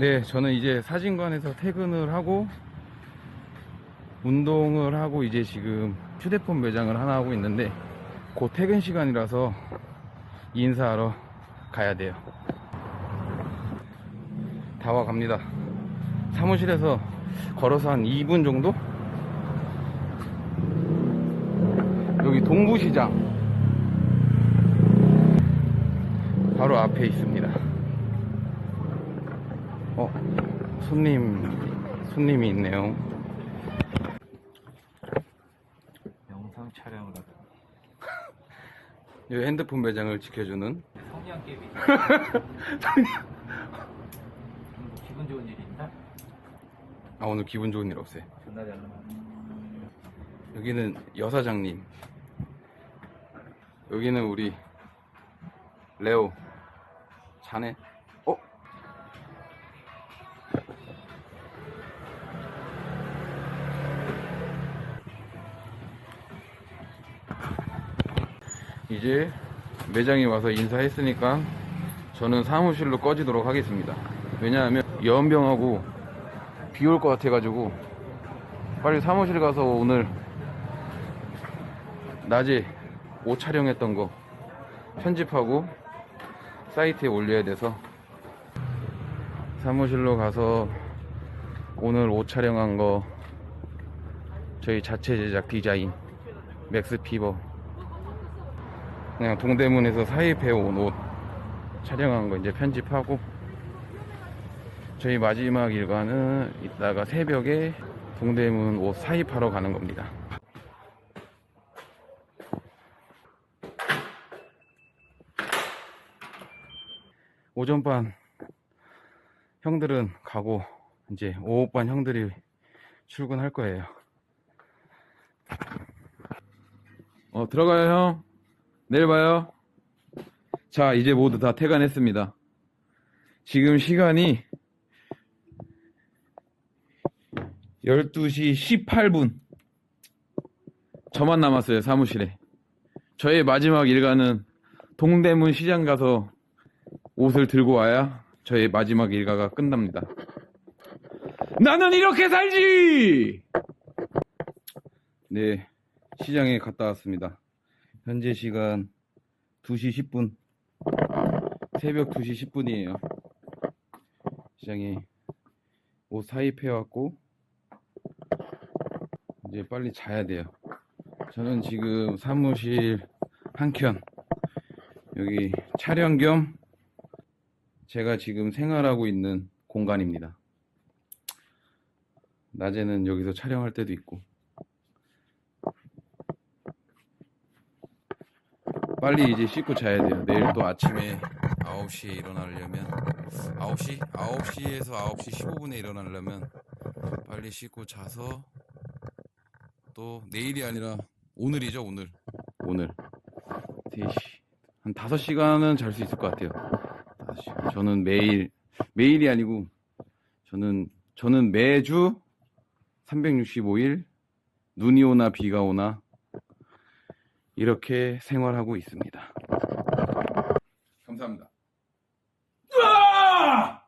네, 저는 이제 사진관에서 퇴근을 하고 운동을 하고 이제 지금 휴대폰 매장을 하나 하고 있는데 곧 퇴근 시간이라서 인사하러 가야 돼요. 다 와 갑니다. 사무실에서 걸어서 한 2분 정도? 여기 동부시장 바로 앞에 있습니다. 어, 손님, 손님이 있네요. 영상 촬영을 하다 이 핸드폰 매장을 지켜주는 성냥 게임이 기분 좋은 일이 있나? 아 오늘 기분 좋은 일 없어요. 존나 잘 나와 여기는 여사장님. 여기는 우리 레오. 자네. 이제 매장에 와서 인사했으니까 저는 사무실로 꺼지도록 하겠습니다. 왜냐하면 연병하고 비 올 것 같아가지고 빨리 사무실 가서 오늘 낮에 옷 촬영했던 거 편집하고 사이트에 올려야 돼서 사무실로 가서 오늘 옷 촬영한 거 저희 자체 제작 디자인 맥스 피버 그냥 동대문에서 사입해 온 옷 촬영한 거 이제 편집하고 저희 마지막 일과는 이따가 새벽에 동대문 옷 사입하러 가는 겁니다. 오전반 형들은 가고 이제 오후반 형들이 출근할 거예요. 어 들어가요 형. 내일 봐요. 자 이제 모두 다 퇴근했습니다. 지금 시간이 12시 18분. 저만 남았어요, 사무실에. 저의 마지막 일과는 동대문 시장 가서 옷을 들고 와야 저의 마지막 일과가 끝납니다. 나는 이렇게 살지! 네, 시장에 갔다 왔습니다. 현재 시간 2시 10분. 새벽 2시 10분이에요. 시장에 옷 사입해왔고, 이제 빨리 자야 돼요. 저는 지금 사무실 한켠 여기 촬영 겸 제가 지금 생활하고 있는 공간입니다. 낮에는 여기서 촬영할 때도 있고 빨리 이제 씻고 자야 돼요. 내일 또 아침에 9시에 일어나려면 9시? 9시에서 9시 15분에 일어나려면 빨리 씻고 자서 또 내일이 아니라 오늘이죠 오늘 오늘 3시 한 5시간은 잘 수 있을 것 같아요 5시간. 저는 매일 매일이 아니고 저는 저는 매주 365일 눈이 오나 비가 오나 이렇게 생활하고 있습니다 감사합니다 으아!